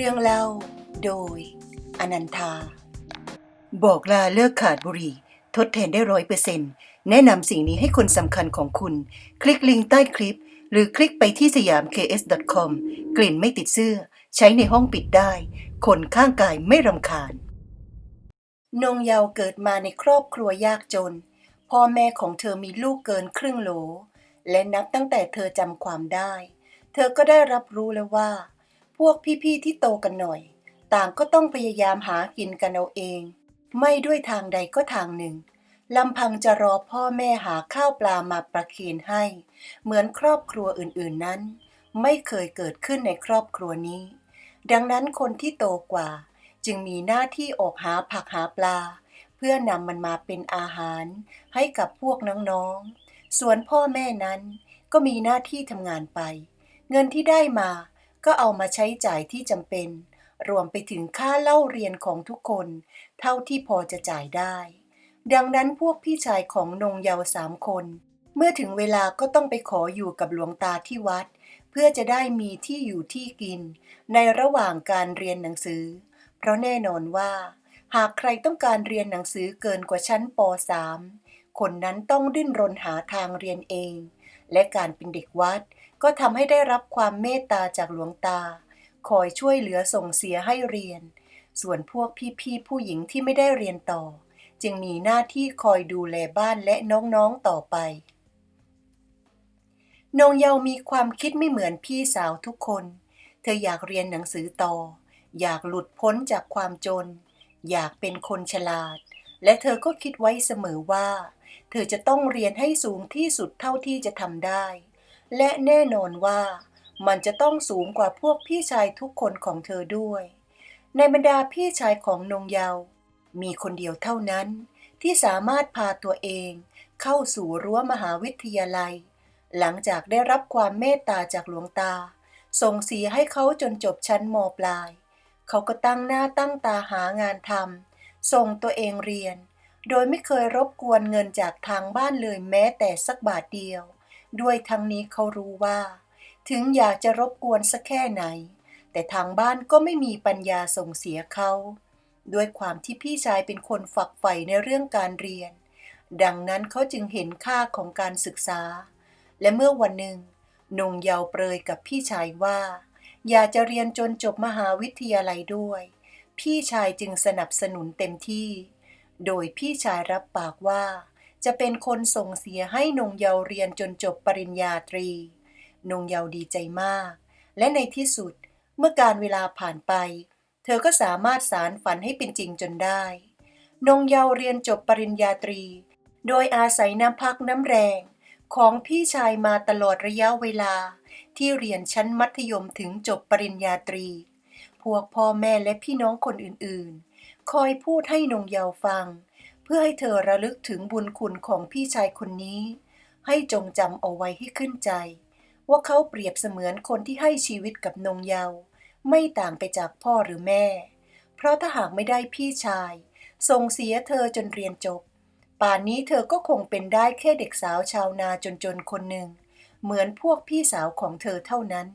รื่องเล่าโดย อนันทา บอกลาเลิกขาดบุหรี่ ทดแทนได้ร้อยเปอร์เซ็นต์แนะนำสิ่งนี้ให้คนสำคัญของคุณ คลิกลิงก์ใต้คลิป หรือคลิกไปที่สยาม ks.com กลิ่นไม่ติดเสื้อ ใช้ในห้องปิดได้ คนข้างกายไม่รำคาญ นงเยาวเกิดมาในครอบครัวยากจน พ่อแม่ของเธอมีลูกเกินครึ่งโหล และนับตั้งแต่เธอจำความได้ เธอก็ได้รับรู้แล้วว่า พวกพี่ๆที่โตกันหน่อย ต่างก็ต้องพยายามหากินกันเอาเอง ไม่ด้วยทางใดก็ทางหนึ่งลำพังจะรอพ่อแม่หาข้าวปลามาประเคนให้ เหมือนครอบครัวอื่นๆนั้น ไม่เคยเกิดขึ้นในครอบครัวนี้ ดังนั้นคนที่โตกว่า จึงมีหน้าที่ออกหาผักหาปลา เพื่อนำมันมาเป็นอาหาร ให้กับพวกน้องๆ ส่วนพ่อแม่นั้น ก็มีหน้าที่ทำงานไป เงินที่ได้มา ก็เอามาใช้จ่ายที่จำเป็น รวมไปถึงค่าเล่าเรียนของทุกคน เท่าที่พอจะจ่ายได้ ดังนั้นพวกพี่ชายของนงเยาวสามคน เมื่อถึงเวลาก็ต้องไปขออยู่กับหลวงตาที่วัด เพื่อจะได้มีที่อยู่ที่กิน ในระหว่างการเรียนหนังสือ เพราะแน่นอนว่า หากใครต้องการเรียนหนังสือเกินกว่าชั้นป .3 คนนั้นต้องดิ้นรนหาทางเรียนเอง และการเป็นเด็กวัด ก็ทำให้ได้รับความเมตตาจากหลวงตา คอยช่วยเหลือส่งเสียให้เรียน ส่วนพวกพี่ๆผู้หญิงที่ไม่ได้เรียนต่อ จึงมีหน้าที่คอยดูแลบ้านและน้องๆต่อไป นงเยามีความคิดไม่เหมือนพี่สาวทุกคน เธออยากเรียนหนังสือต่อ อยากหลุดพ้นจากความจน อยากเป็นคนฉลาด และเธอก็คิดไว้เสมอว่า เธอจะต้องเรียนให้สูงที่สุดเท่าที่จะทำได้ และแน่นอนว่ามันจะต้องสูงกว่าพวกพี่ชายทุกคนของเธอด้วย ในบรรดาพี่ชายของนงเยาวมีคนเดียวเท่านั้น ที่สามารถพาตัวเองเข้าสู่รั้วมหาวิทยาลัย หลังจากได้รับความเมตตาจากหลวงตา ส่งเสียให้เขาจนจบชั้นมปลาย เขาก็ตั้งหน้าตั้งตาหางานทำส่งตัวเองเรียน โดยไม่เคยรบกวนเงินจากทางบ้านเลยแม้แต่สักบาทเดียว ด้วยทั้งนี้เขารู้ว่า ถึงอยากจะรบกวนสักแค่ไหน แต่ทางบ้านก็ไม่มีปัญญาส่งเสียเขาด้วยความที่พี่ชายเป็นคนฝักใฝ่ในเรื่องการเรียน ดังนั้นเขาจึงเห็นค่าของการศึกษา และเมื่อวันหนึ่งนงเยาวเปรยกับพี่ชายว่า อยากจะเรียนจนจบมหาวิทยาลัยด้วย พี่ชายจึงสนับสนุนเต็มที่ โดยพี่ชายรับปากว่า จะเป็นคนส่งเสียให้นงเยาเรียนจนจบปริญญาตรี นงเยาดีใจมาก และในที่สุดเมื่อการเวลาผ่านไป เธอก็สามารถสารฝันให้เป็นจริงจนได้ นงเยาเรียนจบปริญญาตรี โดยอาศัยน้ำพักน้ำแรงของพี่ชายมาตลอดระยะเวลา ที่เรียนชั้นมัธยมถึงจบปริญญาตรี พวกพ่อแม่และพี่น้องคนอื่นๆ คอยพูดให้นงเยาฟัง พื่อให้เธอระลึกถึงบุญคุณของพี่ชายคนนี้ ให้จงจำเอาไว้ให้ขึ้นใจ ว่าเขาเปรียบเสมือนคนที่ให้ชีวิตกับนงเยาว์ไม่ต่างไปจากพ่อหรือแม่ เพราะถ้าหากไม่ได้พี่ชายส่งเสียเธอจนเรียนจบ ป่านนี้เธอก็คงเป็นได้แค่เด็กสาวชาวนาจนๆคนหนึ่ง เหมือนพวกพี่สาวของเธอเท่านั้น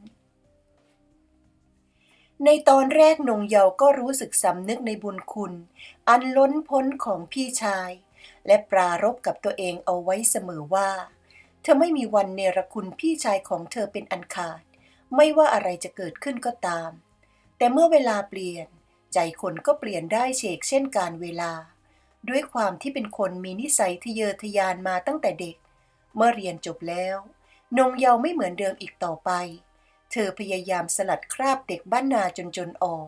ในตอนแรกนงเยาวก็รู้สึกสำนึกในบุญคุณ อันล้นพ้นของพี่ชาย และปรารบกับตัวเองเอาไว้เสมอว่า เธอไม่มีวันเนรคุณพี่ชายของเธอเป็นอันขาด ไม่ว่าอะไรจะเกิดขึ้นก็ตาม แต่เมื่อเวลาเปลี่ยน ใจคนก็เปลี่ยนได้เชกเช่นการเวลา ด้วยความที่เป็นคนมีนิสัยทะเยอทะยานมาตั้งแต่เด็ก เมื่อเรียนจบแล้ว นงเยาวไม่เหมือนเดิมอีกต่อไป เธอพยายามสลัดคราบเด็กบ้านนาจนจนออก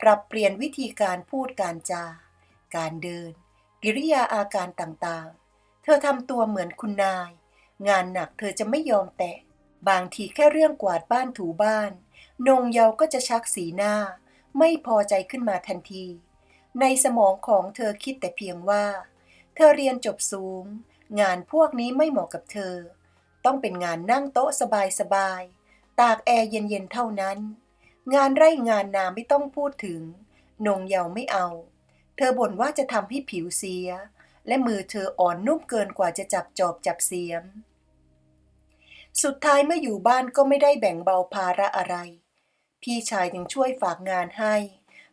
ปรับเปลี่ยนวิธีการพูดการจา การเดิน กิริยาอาการต่างๆ เธอทำตัวเหมือนคุณนาย งานหนักเธอจะไม่ยอมแตะ บางทีแค่เรื่องกวาดบ้านถูบ้าน นงเยาก็จะชักสีหน้า ไม่พอใจขึ้นมาทันที ในสมองของเธอคิดแต่เพียงว่า เธอเรียนจบสูง งานพวกนี้ไม่เหมาะกับเธอ ต้องเป็นงานนั่งโต๊ะสบายๆ ตากแอร์เย็นๆเท่านั้น งานไร่งานนาไม่ต้องพูดถึง นงเยาวไม่เอา เธอบ่นว่าจะทำให้ผิวเสีย และมือเธออ่อนนุ่มเกินกว่าจะจับจอบจับเสียม สุดท้ายเมื่ออยู่บ้านก็ไม่ได้แบ่งเบาภาระอะไร พี่ชายจึงช่วยฝากงานให้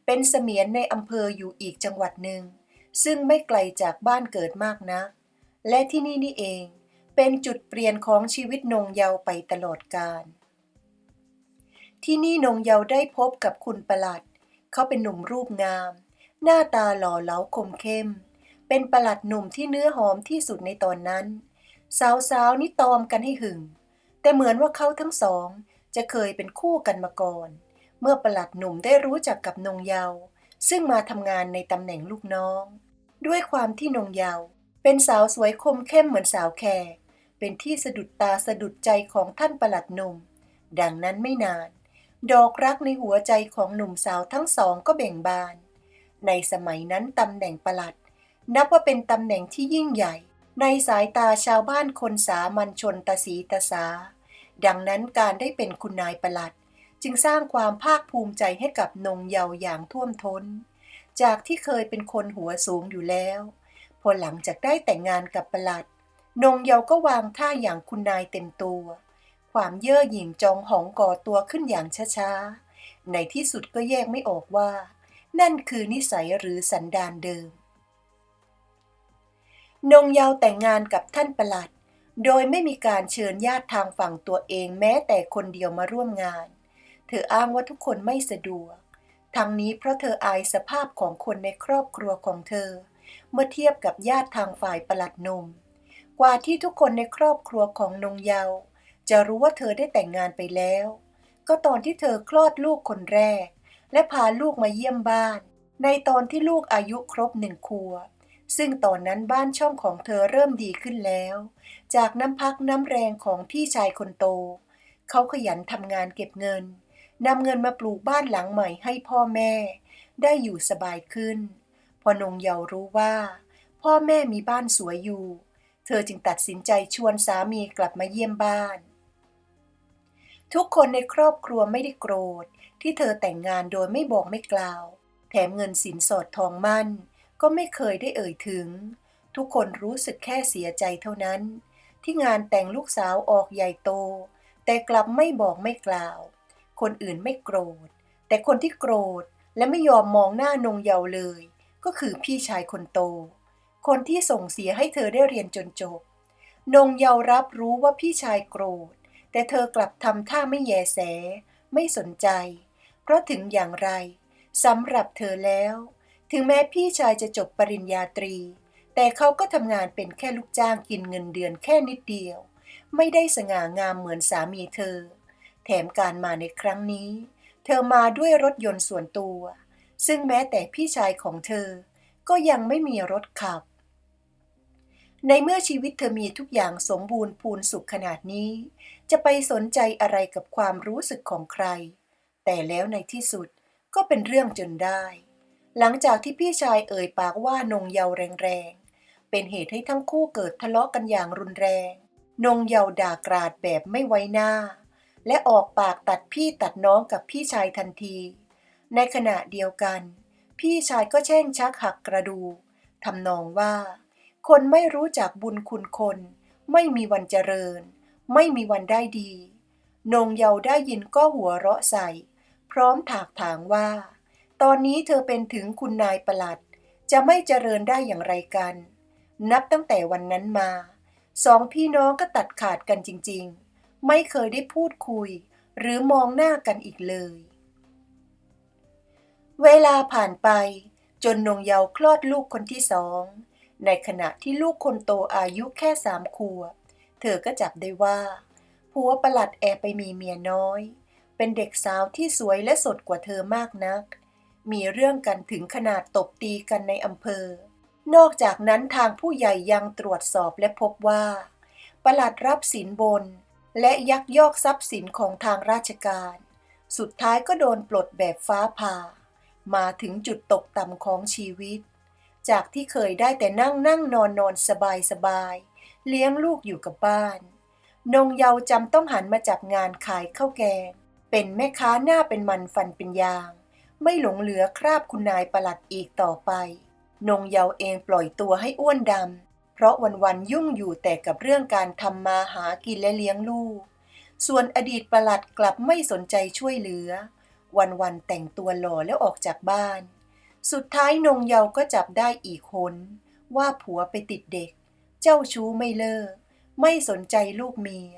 เป็นเสมียนในอำเภออยู่อีกจังหวัดหนึ่ง ซึ่งไม่ไกลจากบ้านเกิดมากนัก และที่นี่นี่เอง เป็นจุดเปลี่ยนของชีวิตนงเยาวไปตลอดกาล ที่นี่นงเยาได้พบกับคุณประหลัด เขาเป็นหนุ่มรูปงาม หน้าตาหล่อเหลาคมเข้ม เป็นประหลัดหนุ่มที่เนื้อหอมที่สุดในตอนนั้น สาวๆนี่ตอมกันให้หึง แต่เหมือนว่าเขาทั้งสอง จะเคยเป็นคู่กันมาก่อน เมื่อประหลัดหนุ่มได้รู้จักกับนงเยา ซึ่งมาทำงานในตำแหน่งลูกน้อง ด้วยความที่นงเยา เป็นสาวสวยคมเข้มเหมือนสาวแขกเป็นที่สะดุดตาสะดุดใจของท่านประหลัดหนุ่ม ดังนั้นไม่นาน ดอกรักในหัวใจของหนุ่มสาวทั้งสองก็เบ่งบาน ในสมัยนั้นตำแหน่งประหลัด นับว่าเป็นตำแหน่งที่ยิ่งใหญ่ ในสายตาชาวบ้านคนสามัญชนตาสีตาสา ดังนั้นการได้เป็นคุณนายประหลัด จึงสร้างความภาคภูมิใจให้กับนงเยาว์อย่างท่วมท้น จากที่เคยเป็นคนหัวสูงอยู่แล้ว พอหลังจากได้แต่งงานกับประหลัด นงเยาว์ก็วางท่าอย่างคุณนายเต็มตัว ความเย่อหยิ่งจองหองก่อตัวขึ้นอย่างช้าๆ ในที่สุดก็แยกไม่ออกว่า นั่นคือนิสัยหรือสันดานเดิม นงเยาวแต่งงานกับท่านประหลัด โดยไม่มีการเชิญญาติทางฝั่งตัวเองแม้แต่คนเดียวมาร่วมงาน เธออ้างว่าทุกคนไม่สะดวก ทั้งนี้เพราะเธออายสภาพของคนในครอบครัวของเธอ เมื่อเทียบกับญาติทางฝ่ายประหลัดหนุ่มกว่าที่ทุกคนในครอบครัวของนงเยาว จะรู้ว่าเธอได้แต่งงานไปแล้ว ก็ตอนที่เธอคลอดลูกคนแรก และพาลูกมาเยี่ยมบ้าน ในตอนที่ลูกอายุครบหนึ่งขวซึ่งตอนนั้นบ้านช่องของเธอเริ่มดีขึ้นแล้ว จากน้ำพักน้ำแรงของพี่ชายคนโต เขาขยันทำงานเก็บเงินนำเงินมาปลูกบ้านหลังใหม่ให้พ่อแม่ ได้อยู่สบายขึ้น พอนงเยารู้ว่า พ่อแม่มีบ้านสวยอยู่ เธอจึงตัดสินใจชวนสามีกลับมาเยี่ยมบ้าน ทุกคนในครอบครัวไม่ได้โกรธ ที่เธอแต่งงานโดยไม่บอกไม่กล่าว แถมเงินสินสอดทองมั่น ก็ไม่เคยได้เอ่ยถึง ทุกคนรู้สึกแค่เสียใจเท่านั้น ที่งานแต่งลูกสาวออกใหญ่โต แต่กลับไม่บอกไม่กล่าว คนอื่นไม่โกรธ แต่คนที่โกรธและไม่ยอมมองหน้านงเยาเลย ก็คือพี่ชายคนโต คนที่ส่งเสียให้เธอได้เรียนจนจบ นงเยารับรู้ว่าพี่ชายโกรธ แต่เธอกลับทำท่าไม่แยแส ไม่สนใจ เพราะถึงอย่างไรสำหรับเธอแล้ว ถึงแม้พี่ชายจะจบปริญญาตรี แต่เขาก็ทำงานเป็นแค่ลูกจ้างกินเงินเดือนแค่นิดเดียว ไม่ได้สง่างามเหมือนสามีเธอ แถมการมาในครั้งนี้ เธอมาด้วยรถยนต์ส่วนตัว ซึ่งแม้แต่พี่ชายของเธอ ก็ยังไม่มีรถขับ ในเมื่อชีวิตเธอมีทุกอย่างสมบูรณ์พูนสุขขนาดนี้ จะไปสนใจอะไรกับความรู้สึกของใคร แต่แล้วในที่สุดก็เป็นเรื่องจนได้ หลังจากที่พี่ชายเอ่ยปากว่านงเยาแรงๆ เป็นเหตุให้ทั้งคู่เกิดทะเลาะกันอย่างรุนแรง นงเยาด่ากราดแบบไม่ไว้หน้า และออกปากตัดพี่ตัดน้องกับพี่ชายทันที ในขณะเดียวกัน พี่ชายก็แช่งชักหักกระดูทำนองว่า คนไม่รู้จักบุญคุณคน ไม่มีวันเจริญ ไม่มีวันได้ดี นงเยาว์ได้ยินก็หัวเราะใส่ พร้อมถากถางว่า ตอนนี้เธอเป็นถึงคุณนายประหลัด จะไม่เจริญได้อย่างไรกัน นับตั้งแต่วันนั้นมา สองพี่น้องก็ตัดขาดกันจริง ๆ ไม่เคยได้พูดคุย หรือมองหน้ากันอีกเลย เวลาผ่านไปจนนงเยาว์คลอดลูกคนที่สอง ในขณะที่ลูกคนโตอายุแค่สามขวบ เธอก็จับได้ว่าผัวประหลัดแอบไปมีเมียน้อย เป็นเด็กสาวที่สวยและสดกว่าเธอมากนัก มีเรื่องกันถึงขนาดตบตีกันในอำเภอ นอกจากนั้นทางผู้ใหญ่ยังตรวจสอบและพบว่า ประหลัดรับสินบน และยักยอกทรัพย์สินของทางราชการ สุดท้ายก็โดนปลดแบบฟ้าผ่า มาถึงจุดตกต่ำของชีวิต จากที่เคยได้แต่นั่งนั่งนอนนอนสบายสบายเลี้ยงลูกอยู่กับบ้าน นงเยาจำต้องหันมาจับงานขายข้าวแกง เป็นแม่ค้าหน้าเป็นมันฟันเป็นยาง ไม่หลงเหลือคราบคุณนายประหลัดอีกต่อไป นงเยาเองปล่อยตัวให้อ้วนดำ เพราะวันๆยุ่งอยู่แต่กับเรื่องการทำมาหากินและเลี้ยงลูก ส่วนอดีตประหลัดกลับไม่สนใจช่วยเหลือ วันๆแต่งตัวหล่อแล้วออกจากบ้าน สุดท้ายนงเยาก็จับได้อีกคน ว่าผัวไปติดเด็ก เจ้าชู้ไม่เลิก ไม่สนใจลูกเมีย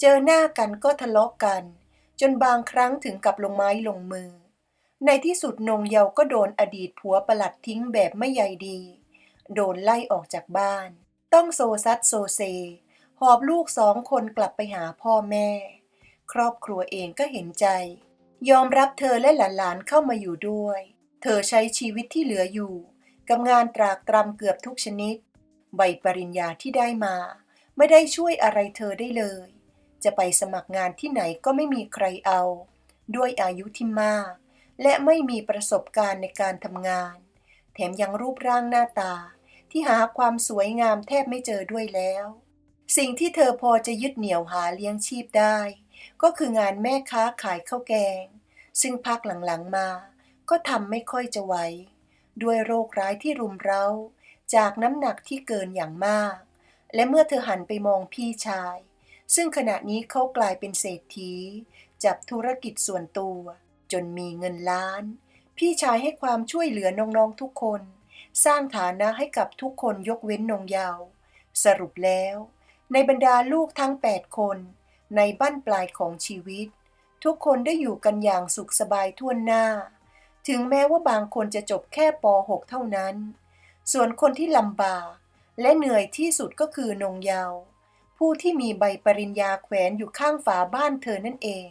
เจอหน้ากันก็ทะเลาะกัน จนบางครั้งถึงกับลงไม้ลงมือ ในที่สุดนงเยาก็โดนอดีตผัวประหลัดทิ้งแบบไม่ใยดี โดนไล่ออกจากบ้าน ต้องโซซัดโซเซ หอบลูกสองคนกลับไปหาพ่อแม่ ครอบครัวเองก็เห็นใจ ยอมรับเธอและหลานๆเข้ามาอยู่ด้วย เธอใช้ชีวิตที่เหลืออยู่ กับงานตรากตรำเกือบทุกชนิด ใบปริญญาที่ได้มา ไม่ได้ช่วยอะไรเธอได้เลย จะไปสมัครงานที่ไหนก็ไม่มีใครเอา ด้วยอายุที่มาก และไม่มีประสบการณ์ในการทำงาน แถมยังรูปร่างหน้าตา ที่หาความสวยงามแทบไม่เจอด้วยแล้ว สิ่งที่เธอพอจะยึดเหนี่ยวหาเลี้ยงชีพได้ ก็คืองานแม่ค้าขายข้าวแกง ซึ่งพักหลังๆมา ก็ทำไม่ค่อยจะไหวด้วยโรคร้ายที่รุมเร้า จากน้ำหนักที่เกินอย่างมาก และเมื่อเธอหันไปมองพี่ชาย ซึ่งขณะนี้เขากลายเป็นเศรษฐี จับธุรกิจส่วนตัว จนมีเงินล้าน พี่ชายให้ความช่วยเหลือน้องๆทุกคน สร้างฐานะให้กับทุกคนยกเว้นนงเยาว สรุปแล้ว ในบรรดาลูกทั้ง 8 คน ในบั้นปลายของชีวิต ทุกคนได้อยู่กันอย่างสุขสบายทั่วหน้า ถึงแม้ว่าบางคนจะจบแค่ป .6 เท่านั้น ส่วนคนที่ลำบาก และเหนื่อยที่สุดก็คือนงเยาวผู้ที่มีใบปริญญาแขวนอยู่ข้างฝาบ้านเธอนั่นเอง